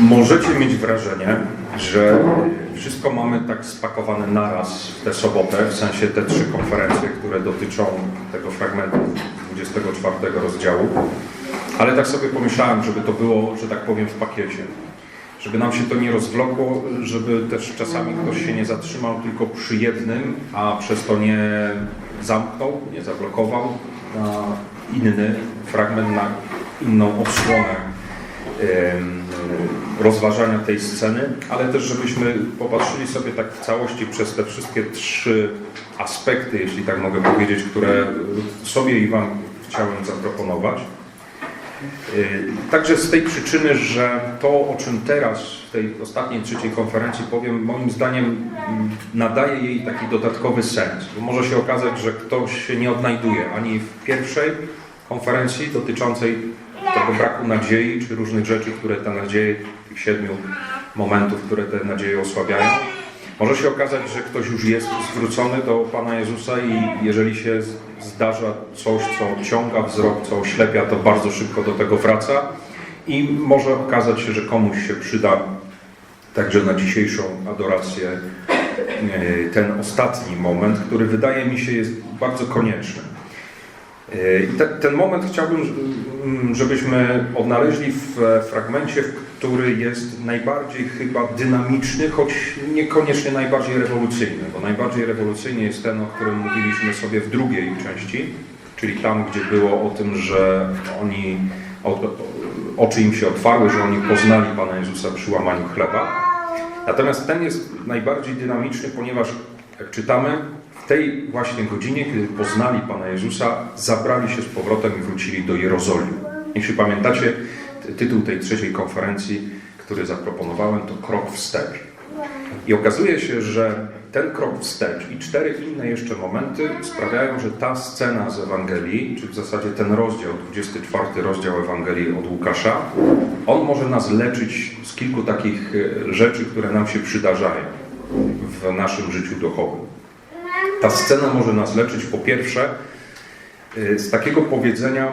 Możecie mieć wrażenie, że wszystko mamy tak spakowane naraz w tę sobotę, w sensie te trzy konferencje, które dotyczą tego fragmentu 24 rozdziału. Ale tak sobie pomyślałem, żeby to było, że tak powiem, w pakiecie. Żeby nam się to nie rozwlokło, żeby też czasami ktoś się nie zatrzymał tylko przy jednym, a przez to nie zamknął, nie zablokował na inny fragment, na inną odsłonę rozważania tej sceny, ale też żebyśmy popatrzyli sobie tak w całości przez te wszystkie trzy aspekty, jeśli tak mogę powiedzieć, które sobie i Wam chciałem zaproponować. Y, Także z tej przyczyny, że to, o czym teraz w tej ostatniej, trzeciej konferencji powiem, moim zdaniem nadaje jej taki dodatkowy sens. Bo może się okazać, że ktoś się nie odnajduje ani w pierwszej konferencji dotyczącej tego braku nadziei, czy różnych rzeczy, które te nadzieje, tych siedmiu momentów, które te nadzieje osłabiają. Może się okazać, że ktoś już jest zwrócony do Pana Jezusa i jeżeli się zdarza coś, co ciąga wzrok, co oślepia, to bardzo szybko do tego wraca i może okazać się, że komuś się przyda także na dzisiejszą adorację e, ten ostatni moment, który wydaje mi się jest bardzo konieczny. E, I te, ten moment chciałbym, mm, żebyśmy odnaleźli w e, fragmencie, który jest najbardziej chyba dynamiczny, choć niekoniecznie najbardziej rewolucyjny, bo najbardziej rewolucyjny jest ten, o którym mówiliśmy sobie w drugiej części, czyli tam, gdzie było o tym, że oni, oczy im się otwarły, że oni poznali Pana Jezusa przy łamaniu chleba. Natomiast ten jest najbardziej dynamiczny, ponieważ jak czytamy, tej właśnie godzinie, kiedy poznali Pana Jezusa, zabrali się z powrotem i wrócili do Jerozolimy. Jeśli pamiętacie, ty- tytuł tej trzeciej konferencji, który zaproponowałem, to krok wstecz. I okazuje się, że ten krok wstecz i cztery inne jeszcze momenty sprawiają, że ta scena z Ewangelii, czy w zasadzie ten rozdział, 24 rozdział Ewangelii od Łukasza, on może nas leczyć z kilku takich e, rzeczy, które nam się przydarzają w naszym życiu duchowym. Ta scena może nas leczyć po pierwsze y, z takiego powiedzenia,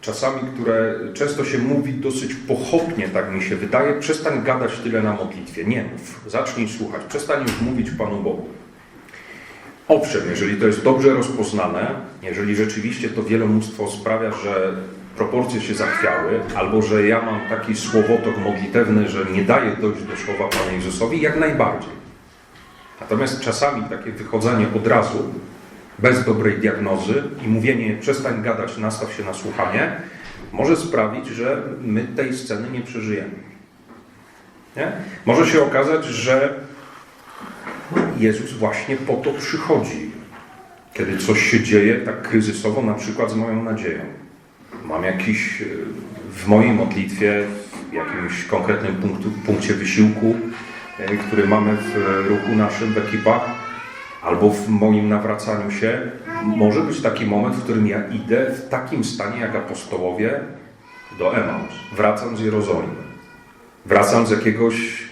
czasami, które często się mówi dosyć pochopnie, tak mi się wydaje, przestań gadać tyle na modlitwie. Nie mów, zacznij słuchać, przestań już mówić Panu Bogu. Owszem, jeżeli to jest dobrze rozpoznane, jeżeli rzeczywiście to wielomóstwo sprawia, że proporcje się zachwiały, albo że ja mam taki słowotok modlitewny, że nie daje dojść do słowa Panu Jezusowi, jak najbardziej. Natomiast czasami takie wychodzenie od razu, bez dobrej diagnozy i mówienie przestań gadać, nastaw się na słuchanie, może sprawić, że my tej sceny nie przeżyjemy. Nie? Może się okazać, że Jezus właśnie po to przychodzi, kiedy coś się dzieje tak kryzysowo, na przykład z moją nadzieją. Mam jakiś e, w mojej modlitwie, w jakimś konkretnym punktu, punkcie wysiłku, który mamy w ruchu naszym, w ekipach, albo w moim nawracaniu się, może być taki moment, w którym ja idę w takim stanie jak apostołowie do Emaus. Wracam z Jerozolimy. Wracam z jakiegoś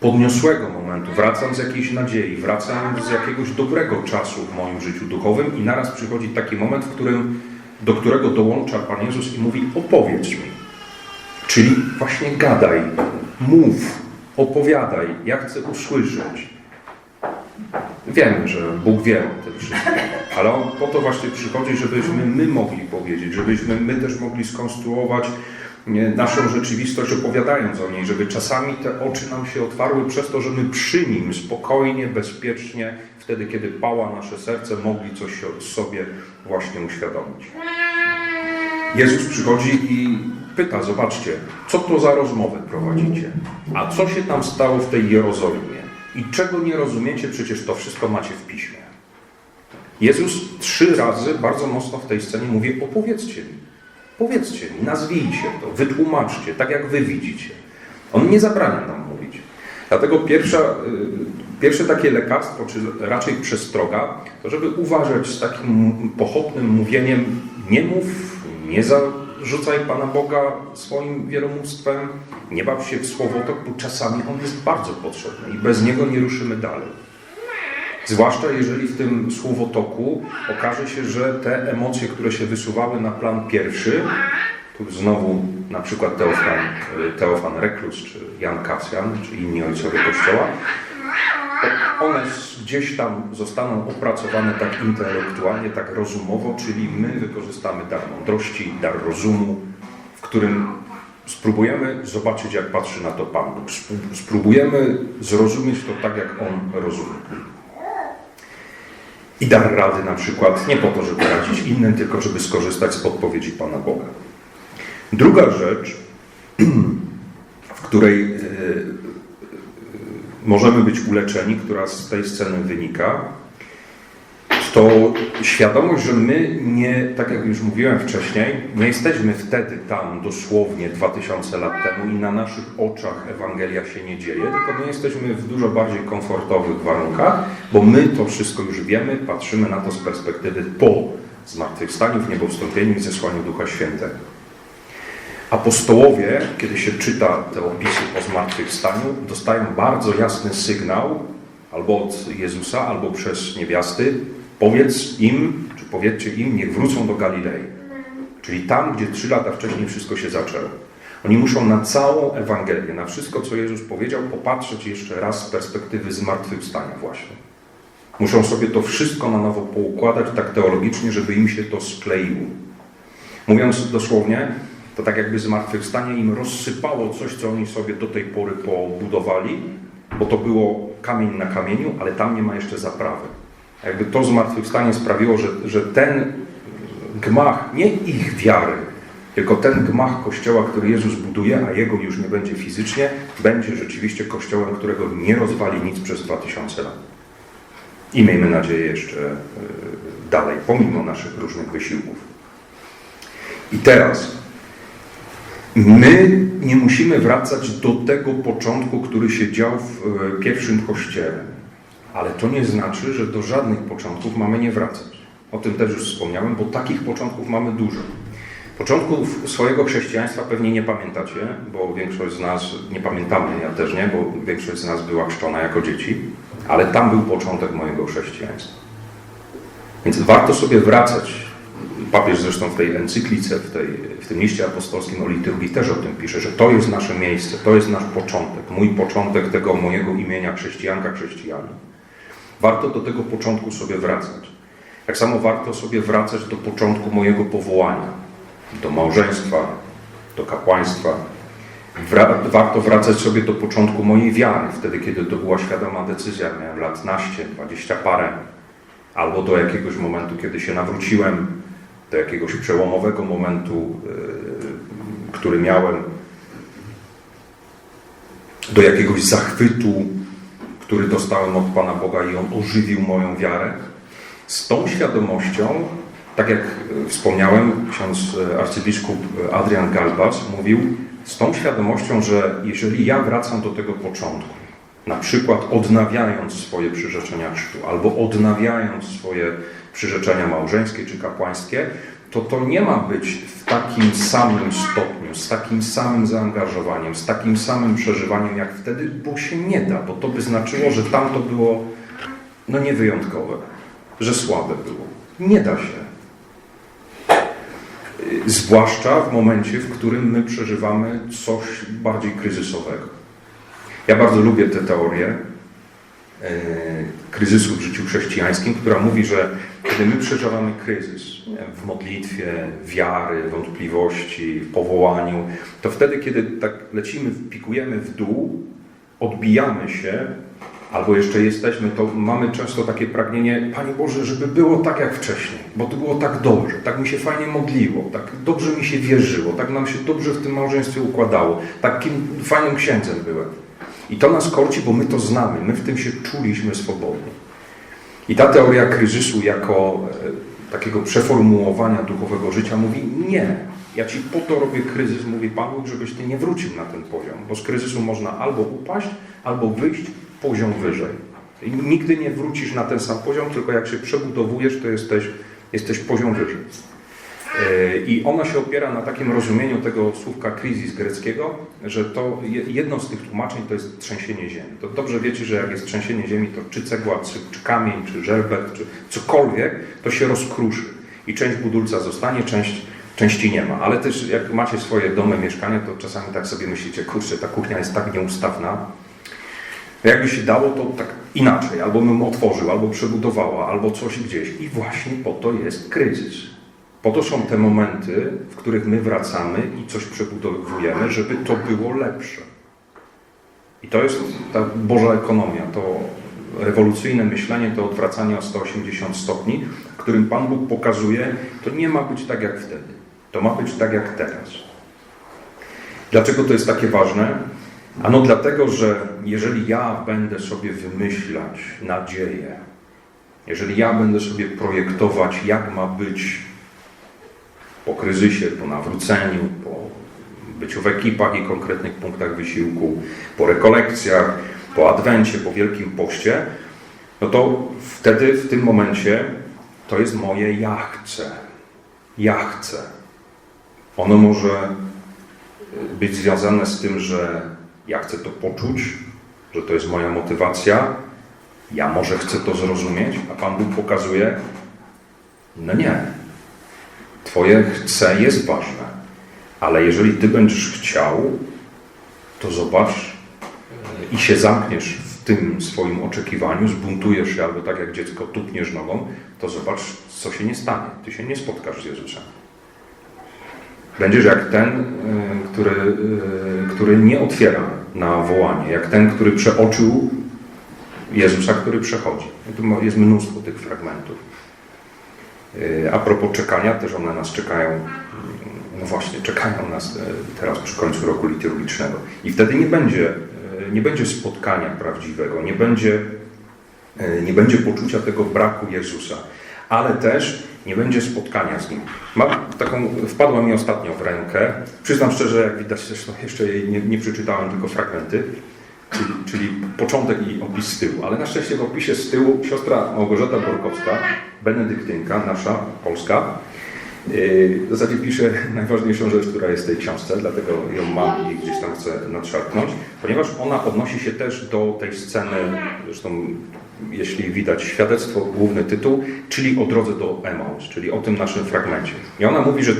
podniosłego momentu, wracam z jakiejś nadziei, wracam z jakiegoś dobrego czasu w moim życiu duchowym i naraz przychodzi taki moment, w którym, do którego dołącza Pan Jezus i mówi opowiedz mi. Czyli właśnie gadaj, mów, opowiadaj, ja chcę usłyszeć. Wiemy, że Bóg wie o tym wszystkim, ale On po to właśnie przychodzi, żebyśmy my mogli powiedzieć, żebyśmy my też mogli skonstruować naszą rzeczywistość opowiadając o niej, żeby czasami te oczy nam się otwarły przez to, że my przy Nim spokojnie, bezpiecznie, wtedy kiedy pała nasze serce, mogli coś sobie właśnie uświadomić. Jezus przychodzi i pyta, zobaczcie, co to za rozmowę prowadzicie? A co się tam stało w tej Jerozolimie? I czego nie rozumiecie, przecież to wszystko macie w piśmie. Jezus trzy razy bardzo mocno w tej scenie mówi, opowiedzcie mi. Powiedzcie mi, nazwijcie to, wytłumaczcie, tak jak wy widzicie. On nie zabrania nam mówić. Dlatego pierwsza, y, pierwsze takie lekarstwo, czy raczej przestroga, to żeby uważać z takim pochopnym mówieniem, nie mów, nie zarzucaj Pana Boga swoim wielomóstwem, nie baw się w słowotok, bo czasami on jest bardzo potrzebny i bez niego nie ruszymy dalej. Zwłaszcza jeżeli w tym słowotoku okaże się, że te emocje, które się wysuwały na plan pierwszy, Tu znowu na przykład Teofan, Teofan Reklus, czy Jan Kasjan, czy inni ojcowie Kościoła, one gdzieś tam zostaną opracowane tak intelektualnie, tak rozumowo, czyli my wykorzystamy dar mądrości, dar rozumu, w którym spróbujemy zobaczyć, jak patrzy na to Pan Bóg. Spróbujemy zrozumieć to tak, jak On rozumie. I dar rady na przykład nie po to, żeby radzić innym, tylko żeby skorzystać z podpowiedzi Pana Boga. Druga rzecz, w której możemy być uleczeni, która z tej sceny wynika, to świadomość, że my nie, tak jak już mówiłem wcześniej, nie jesteśmy wtedy tam dosłownie 2000 lat temu i na naszych oczach Ewangelia się nie dzieje, tylko my jesteśmy w dużo bardziej komfortowych warunkach, bo my to wszystko już wiemy, patrzymy na to z perspektywy po zmartwychwstaniu, w niebowstąpieniu i zesłaniu Ducha Świętego. Apostołowie, kiedy się czyta te opisy po zmartwychwstaniu, dostają bardzo jasny sygnał albo od Jezusa, albo przez niewiasty, powiedz im, czy powiedzcie im, niech wrócą do Galilei. Czyli tam, gdzie trzy lata wcześniej wszystko się zaczęło. Oni muszą na całą Ewangelię, na wszystko, co Jezus powiedział, popatrzeć jeszcze raz z perspektywy zmartwychwstania właśnie. Muszą sobie to wszystko na nowo poukładać tak teologicznie, żeby im się to skleiło. Mówiąc dosłownie, to tak jakby zmartwychwstanie im rozsypało coś, co oni sobie do tej pory pobudowali, bo to było kamień na kamieniu, ale tam nie ma jeszcze zaprawy. Jakby to zmartwychwstanie sprawiło, że, że ten gmach, nie ich wiary, tylko ten gmach Kościoła, który Jezus buduje, a Jego już nie będzie fizycznie, będzie rzeczywiście Kościołem, którego nie rozwali nic przez 2000 lat. I miejmy nadzieję jeszcze e, dalej, pomimo naszych różnych wysiłków. I teraz My nie musimy wracać do tego początku, który się dział w e, pierwszym kościele. Ale to nie znaczy, że do żadnych początków mamy nie wracać. O tym też już wspomniałem, bo takich początków mamy dużo. Początków swojego chrześcijaństwa pewnie nie pamiętacie, bo większość z nas, nie pamiętamy, ja też nie, bo większość z nas była chrzczona jako dzieci, ale tam był początek mojego chrześcijaństwa. Więc warto sobie wracać papież zresztą w tej encyklice, w, tej, w tym liście apostolskim o liturgii też o tym pisze, że to jest nasze miejsce, to jest nasz początek, mój początek tego mojego imienia chrześcijanka, chrześcijanin. Warto do tego początku sobie wracać. Tak samo warto sobie wracać do początku mojego powołania, do małżeństwa, do kapłaństwa. Warto wracać sobie do początku mojej wiary, wtedy kiedy to była świadoma decyzja, miałem lat naście, dwadzieścia parę, albo do jakiegoś momentu, kiedy się nawróciłem, do jakiegoś przełomowego momentu, e, który miałem, do jakiegoś zachwytu, który dostałem od Pana Boga i on ożywił moją wiarę. Z tą świadomością, tak jak wspomniałem, ksiądz arcybiskup Adrian Galbas mówił, z tą świadomością, że jeżeli ja wracam do tego początku, na przykład odnawiając swoje przyrzeczenia chrztu albo odnawiając swoje przyrzeczenia małżeńskie czy kapłańskie, to to nie ma być w takim samym stopniu, z takim samym zaangażowaniem, z takim samym przeżywaniem jak wtedy, bo się nie da, bo to by znaczyło, że tam to było no niewyjątkowe, że słabe było. Nie da się. Zwłaszcza w momencie, w którym my przeżywamy coś bardziej kryzysowego. Ja bardzo lubię tę teorię, E, kryzysu w życiu chrześcijańskim, która mówi, że kiedy my przeżywamy kryzys w modlitwie, wiary, wątpliwości, w powołaniu, to wtedy, kiedy tak lecimy, pikujemy w dół, odbijamy się, albo jeszcze jesteśmy, to mamy często takie pragnienie, Panie Boże, żeby było tak jak wcześniej, bo to było tak dobrze, tak mi się fajnie modliło, tak dobrze mi się wierzyło, tak nam się dobrze w tym małżeństwie układało, takim fajnym księdzem byłem. I to nas korci, bo my to znamy, my w tym się czuliśmy swobodnie. I ta teoria kryzysu jako e, takiego przeformułowania duchowego życia mówi nie. Ja ci po to robię kryzys, mówi Bóg, żebyś ty nie wrócił na ten poziom, bo z kryzysu można albo upaść, albo wyjść poziom wyżej. I nigdy nie wrócisz na ten sam poziom, tylko jak się przebudowujesz, to jesteś, jesteś poziom wyżej. E, I ona się opiera na takim rozumieniu tego słówka kryzys greckiego, że to jedno z tych tłumaczeń to jest trzęsienie ziemi. To dobrze wiecie, że jak jest trzęsienie ziemi, to czy cegła, czy, czy kamień, czy żelbet, czy cokolwiek, to się rozkruszy. I część budulca zostanie, część części nie ma. Ale też jak macie swoje domy, mieszkania, to czasami tak sobie myślicie, kurczę, ta kuchnia jest tak nieustawna. Jakby się dało, to tak inaczej. Albo bym otworzył, albo przebudowała, albo coś gdzieś. I właśnie po to jest kryzys. Po to są te momenty, w których my wracamy i coś przebudowujemy, żeby to było lepsze. I to jest ta Boża ekonomia, to rewolucyjne myślenie, to odwracanie o 180 stopni, którym Pan Bóg pokazuje, to nie ma być tak jak wtedy. To ma być tak jak teraz. Dlaczego to jest takie ważne? Ano dlatego, że jeżeli ja będę sobie wymyślać nadzieję, jeżeli ja będę sobie projektować, jak ma być po kryzysie, po nawróceniu, po byciu w ekipach i konkretnych punktach wysiłku, po rekolekcjach, po adwencie, po Wielkim Poście, no to wtedy, w tym momencie, to jest moje ja chcę. Ja chcę. Ono może być związane z tym, że ja chcę to poczuć, że to jest moja motywacja, ja może chcę to zrozumieć, a Pan Bóg pokazuje, no nie. Twoje chcę jest ważne, ale jeżeli Ty będziesz chciał, to zobacz i się zamkniesz w tym swoim oczekiwaniu, zbuntujesz się albo tak jak dziecko tupniesz nogą, to zobacz, co się nie stanie. Ty się nie spotkasz z Jezusem. Będziesz jak ten, y, który, y, który nie otwiera na wołanie, jak ten, który przeoczył Jezusa, który przechodzi. Tu jest mnóstwo tych fragmentów. Y, a propos czekania, też one nas czekają, no właśnie, czekają nas teraz przy końcu roku liturgicznego. I wtedy nie będzie, nie będzie spotkania prawdziwego, nie będzie, nie będzie poczucia tego braku Jezusa, ale też nie będzie spotkania z Nim. Mam taką, wpadła mi ostatnio w rękę, przyznam szczerze, jak widać zresztą jeszcze jej nie, nie przeczytałem, tylko fragmenty, czyli, czyli, początek i opis z tyłu, ale na szczęście w opisie z tyłu siostra Małgorzata Borkowska, benedyktynka, nasza, polska, yy, w zasadzie pisze najważniejszą rzecz, która jest w tej książce, dlatego ją mam i gdzieś tam chcę nadszarpnąć, ponieważ ona odnosi się też do tej sceny, zresztą jeśli widać świadectwo, główny tytuł, czyli o drodze do Emaus, czyli o tym naszym fragmencie. I ona mówi, że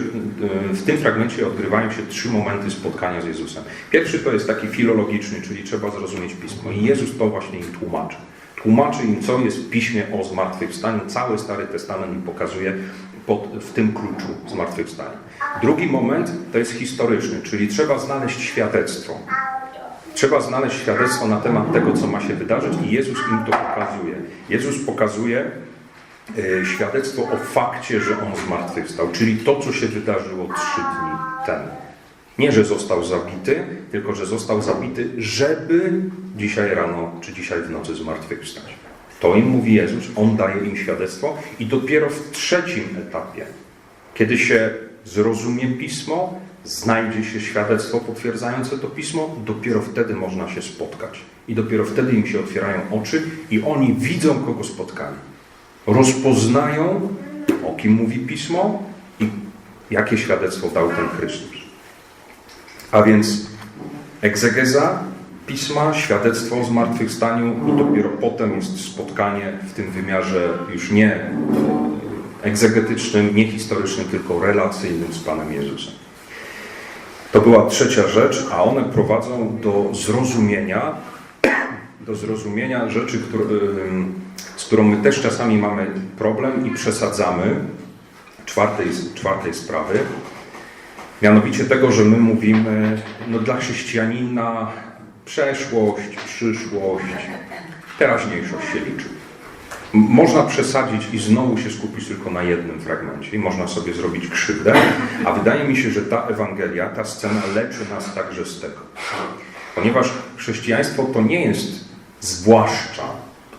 w tym fragmencie odgrywają się trzy momenty spotkania z Jezusem. Pierwszy to jest taki filologiczny, czyli trzeba zrozumieć Pismo. I Jezus to właśnie im tłumaczy. Tłumaczy im, co jest w Piśmie o zmartwychwstaniu. Cały Stary Testament im pokazuje pod, w tym kluczu zmartwychwstania. Drugi moment to jest historyczny, czyli trzeba znaleźć świadectwo. Trzeba znaleźć świadectwo na temat tego, co ma się wydarzyć i Jezus im to pokazuje. Jezus pokazuje e, świadectwo o fakcie, że On zmartwychwstał, czyli to, co się wydarzyło trzy dni temu. Nie, że został zabity, tylko że został zabity, żeby dzisiaj rano czy dzisiaj w nocy zmartwychwstać. To im mówi Jezus, On daje im świadectwo i dopiero w trzecim etapie, kiedy się zrozumie Pismo, znajdzie się świadectwo potwierdzające to pismo, dopiero wtedy można się spotkać. I dopiero wtedy im się otwierają oczy i oni widzą, kogo spotkali. Rozpoznają, o kim mówi pismo i jakie świadectwo dał ten Chrystus. A więc egzegeza pisma, świadectwo o zmartwychwstaniu i dopiero potem jest spotkanie w tym wymiarze już nie egzegetycznym, nie historycznym, tylko relacyjnym z Panem Jezusem. To była trzecia rzecz, a one prowadzą do zrozumienia, do zrozumienia rzeczy, z którą my też czasami mamy problem i przesadzamy, czwartej, czwartej sprawy, mianowicie tego, że my mówimy, no dla chrześcijanina przeszłość, przyszłość, teraźniejszość się liczy. Można przesadzić i znowu się skupić tylko na jednym fragmencie i można sobie zrobić krzywdę, a wydaje mi się, że ta Ewangelia, ta scena leczy nas także z tego. Ponieważ chrześcijaństwo to nie jest zwłaszcza,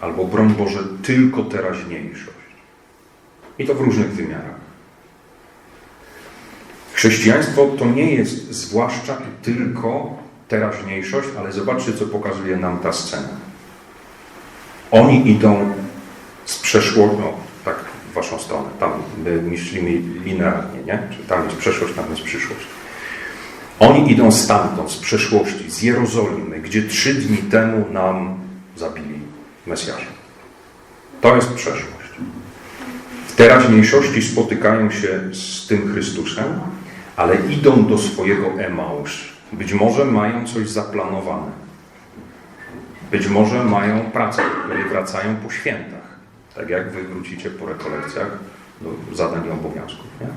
albo broń Boże, tylko teraźniejszość. I to w różnych wymiarach. Chrześcijaństwo to nie jest zwłaszcza i tylko teraźniejszość, ale zobaczcie, co pokazuje nam ta scena. Oni idą z przeszłością, no, tak w waszą stronę, tam my myślimy linearnie, nie? Czyli tam jest przeszłość, tam jest przyszłość. Oni idą stamtąd, z przeszłości, z Jerozolimy, gdzie trzy dni temu nam zabili Mesjasza. To jest przeszłość. W teraźniejszości spotykają się z tym Chrystusem, ale idą do swojego Emaus. Być może mają coś zaplanowane. Być może mają pracę, której wracają po świętach. Tak jak wy wrócicie po rekolekcjach do zadań i obowiązków. Nie?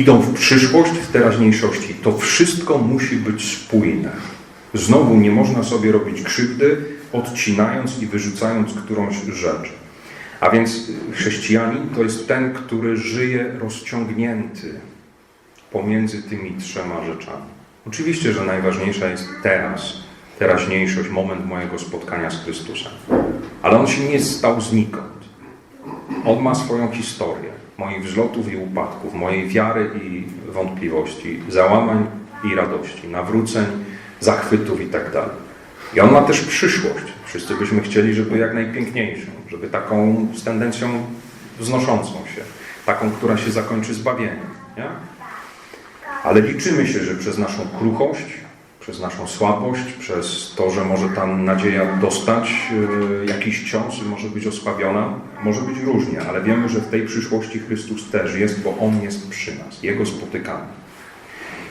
Idą w przyszłość, w teraźniejszości. To wszystko musi być spójne. Znowu nie można sobie robić krzywdy, odcinając i wyrzucając którąś rzecz. A więc chrześcijanin to jest ten, który żyje rozciągnięty pomiędzy tymi trzema rzeczami. Oczywiście, że najważniejsza jest teraz, teraźniejszość, moment mojego spotkania z Chrystusem. Ale on się nie stał znikąd. On ma swoją historię moich wzlotów i upadków, mojej wiary i wątpliwości, załamań i radości, nawróceń, zachwytów i tak. I on ma też przyszłość. Wszyscy byśmy chcieli, żeby jak najpiękniejszą, żeby taką z tendencją wznoszącą się, taką, która się zakończy zbawieniem. Nie? Ale liczymy się, że przez naszą kruchość, przez naszą słabość, przez to, że może ta nadzieja dostać yy, jakiś cios może być osłabiona, może być różnie, ale wiemy, że w tej przyszłości Chrystus też jest, bo On jest przy nas, Jego spotykamy.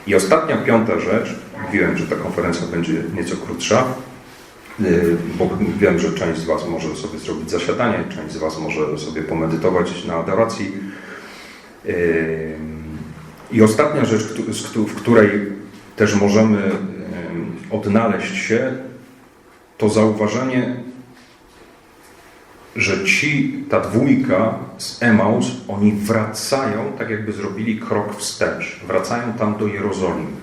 I ostatnia, piąta rzecz, mówiłem, że ta konferencja będzie nieco krótsza, yy, bo wiem, że część z Was może sobie zrobić zasiadanie, część z Was może sobie pomedytować na adoracji. Yy, I ostatnia rzecz, w której też możemy odnaleźć się, to zauważenie, że ci, ta dwójka z Emaus, oni wracają, tak jakby zrobili krok wstecz, wracają tam do Jerozolimy.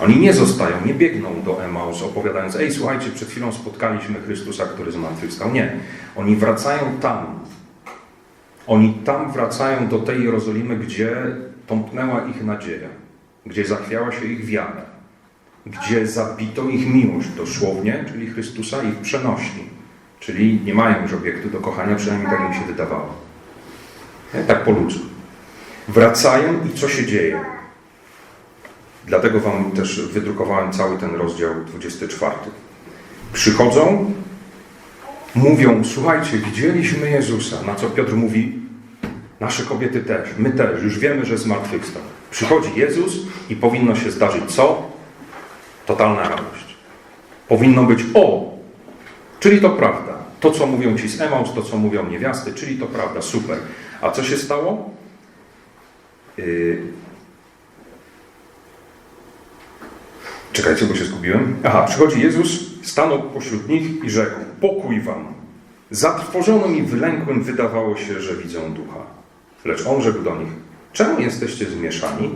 Oni nie zostają, nie biegną do Emaus opowiadając, ej słuchajcie, przed chwilą spotkaliśmy Chrystusa, który zmartwychwstał. Nie, oni wracają tam. Oni tam wracają do tej Jerozolimy, gdzie tąpnęła ich nadzieja, gdzie zachwiała się ich wiara gdzie zabito ich miłość dosłownie, czyli Chrystusa i w przenośni. Czyli nie mają już obiektu do kochania, przynajmniej tak mi się wydawało. Nie? Tak po ludzku. Wracają i co się dzieje? Dlatego Wam też wydrukowałem cały ten rozdział 24. Przychodzą, mówią, słuchajcie, widzieliśmy Jezusa. Na co Piotr mówi, nasze kobiety też, my też, już wiemy, że zmartwychwstał. Przychodzi Jezus i powinno się zdarzyć co? Totalna radość. Powinno być o, czyli to prawda. To, co mówią ci z Emaus, to, co mówią niewiasty, czyli to prawda, super. A co się stało? Yy... Czekajcie, bo się zgubiłem. Aha, przychodzi Jezus, stanął pośród nich i rzekł: Pokój wam. Zatrwożonym i wylękłym wydawało się, że widzą ducha. Lecz on rzekł do nich: Czemu jesteście zmieszani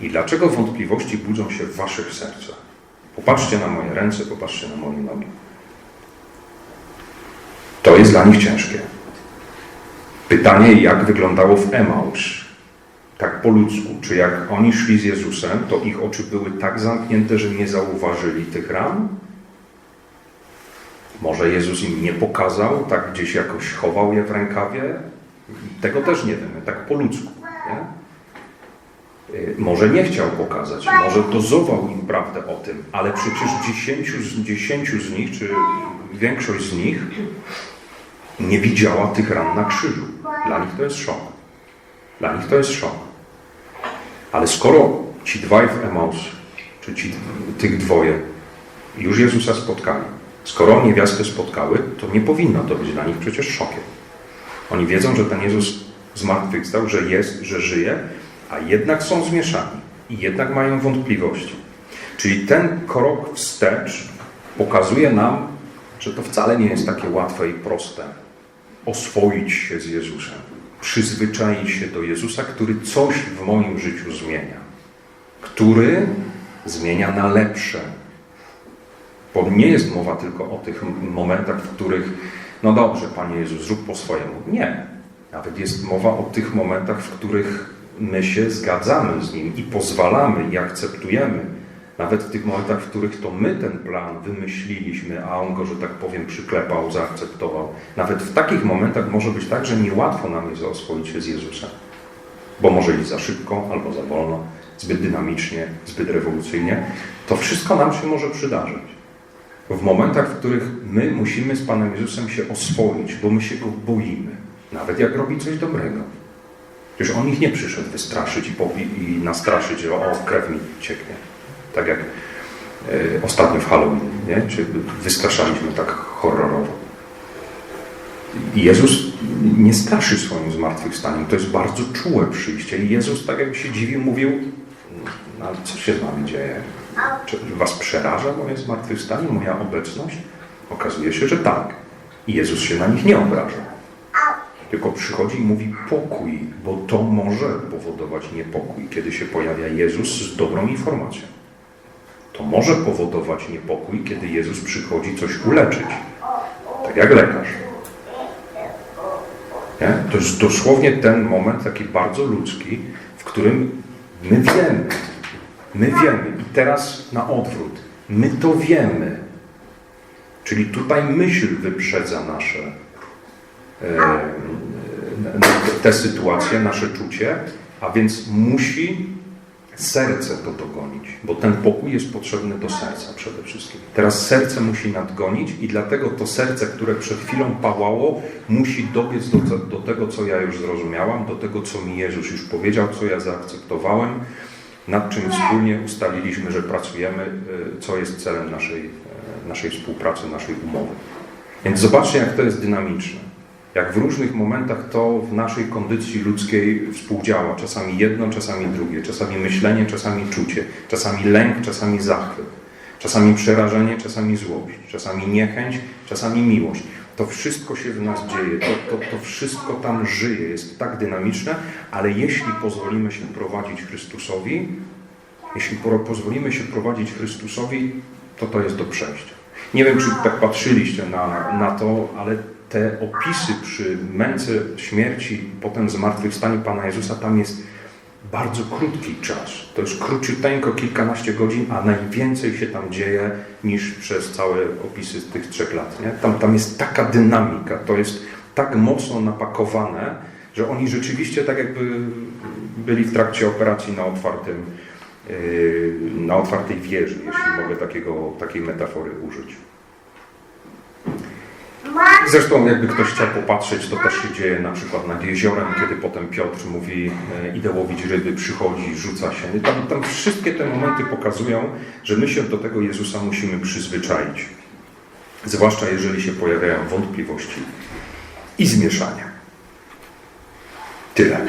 i dlaczego wątpliwości budzą się w waszych sercach? Popatrzcie na moje ręce, popatrzcie na moje nogi. To jest dla nich ciężkie. Pytanie, jak wyglądało w Emaus, tak po ludzku, czy jak oni szli z Jezusem, to ich oczy były tak zamknięte, że nie zauważyli tych ran? Może Jezus im nie pokazał, tak gdzieś jakoś chował je w rękawie? Tego też nie wiemy, tak po ludzku. Nie? Y, może nie chciał pokazać, może dozował im prawdę o tym, ale przecież dziesięciu z, dziesięciu z nich, czy większość z nich nie widziała tych ran na krzyżu. Dla nich to jest szok. Dla nich to jest szok. Ale skoro ci dwaj w Emaus, czy ci, tych dwoje, już Jezusa spotkali, skoro niewiastę spotkały, to nie powinno to być dla nich przecież szokiem. Oni wiedzą, że ten Jezus zmartwychwstał, że jest, że żyje, a jednak są zmieszani i jednak mają wątpliwości. Czyli ten krok wstecz pokazuje nam, że to wcale nie jest takie łatwe i proste oswoić się z Jezusem, przyzwyczaić się do Jezusa, który coś w moim życiu zmienia, który zmienia na lepsze. Bo nie jest mowa tylko o tych momentach, w których, no dobrze, Panie Jezus, zrób po swojemu. Nie. Nawet jest mowa o tych momentach, w których my się zgadzamy z Nim i pozwalamy i akceptujemy, nawet w tych momentach, w których to my ten plan wymyśliliśmy, a On go, że tak powiem, przyklepał, zaakceptował. Nawet w takich momentach może być tak, że niełatwo nam jest oswoić się z Jezusem. Bo może iść za szybko albo za wolno, zbyt dynamicznie, zbyt rewolucyjnie. To wszystko nam się może przydarzyć. W momentach, w których my musimy z Panem Jezusem się oswoić, bo my się Go boimy Nawet jak robi coś dobrego. Przecież on ich nie przyszedł wystraszyć i, pobi- i nastraszyć, że o, krew mi cieknie. Tak jak e, ostatnio w Halloween, nie? Czy wystraszaliśmy tak horrorowo. Jezus nie straszy swoim zmartwychwstaniem. To jest bardzo czułe przyjście. I Jezus, tak jakby się dziwił, mówił, no ale co się z wami dzieje? Czy was przeraża moje zmartwychwstanie, moja obecność? Okazuje się, że tak. I Jezus się na nich nie obraża. Tylko przychodzi i mówi pokój, bo to może powodować niepokój, kiedy się pojawia Jezus z dobrą informacją. To może powodować niepokój, kiedy Jezus przychodzi coś uleczyć. Tak jak lekarz. Nie? To jest dosłownie ten moment, taki bardzo ludzki, w którym my wiemy. My wiemy. I teraz na odwrót. My to wiemy. Czyli tutaj myśl wyprzedza nasze e, e, te sytuacje, nasze czucie, a więc musi serce to dogonić, bo ten pokój jest potrzebny do serca przede wszystkim. Teraz serce musi nadgonić i dlatego to serce, które przed chwilą pałało, musi dobiec do, do tego, co ja już zrozumiałam, do tego, co mi Jezus już powiedział, co ja zaakceptowałem, nad czym wspólnie ustaliliśmy, że pracujemy, y, co jest celem naszej, y, naszej współpracy, naszej umowy. Więc zobaczcie, jak to jest dynamiczne. Jak w różnych momentach to w naszej kondycji ludzkiej współdziała. Czasami jedno, czasami drugie. Czasami myślenie, czasami czucie. Czasami lęk, czasami zachwyt. Czasami przerażenie, czasami złość. Czasami niechęć, czasami miłość. To wszystko się w nas dzieje. To, to, to wszystko tam żyje. Jest tak dynamiczne, ale jeśli pozwolimy się prowadzić Chrystusowi, jeśli po- pozwolimy się prowadzić Chrystusowi, to to jest do przejścia. Nie wiem, czy tak patrzyliście na, na to, ale te opisy przy męce, śmierci, potem zmartwychwstaniu Pana Jezusa, tam jest bardzo krótki czas. To jest króciuteńko, kilkanaście godzin, a najwięcej się tam dzieje niż przez całe opisy tych trzech lat. Nie? Tam, tam jest taka dynamika, to jest tak mocno napakowane, że oni rzeczywiście tak jakby byli w trakcie operacji na otwartym, yy, na otwartej wieży, jeśli mogę takiego, takiej metafory użyć. Zresztą jakby ktoś chciał popatrzeć, to też się dzieje na przykład nad jeziorem, kiedy potem Piotr mówi e, idę łowić ryby, przychodzi, rzuca się. Tam, tam wszystkie te momenty pokazują, że my się do tego Jezusa musimy przyzwyczaić. Zwłaszcza jeżeli się pojawiają wątpliwości i zmieszania. Tyle.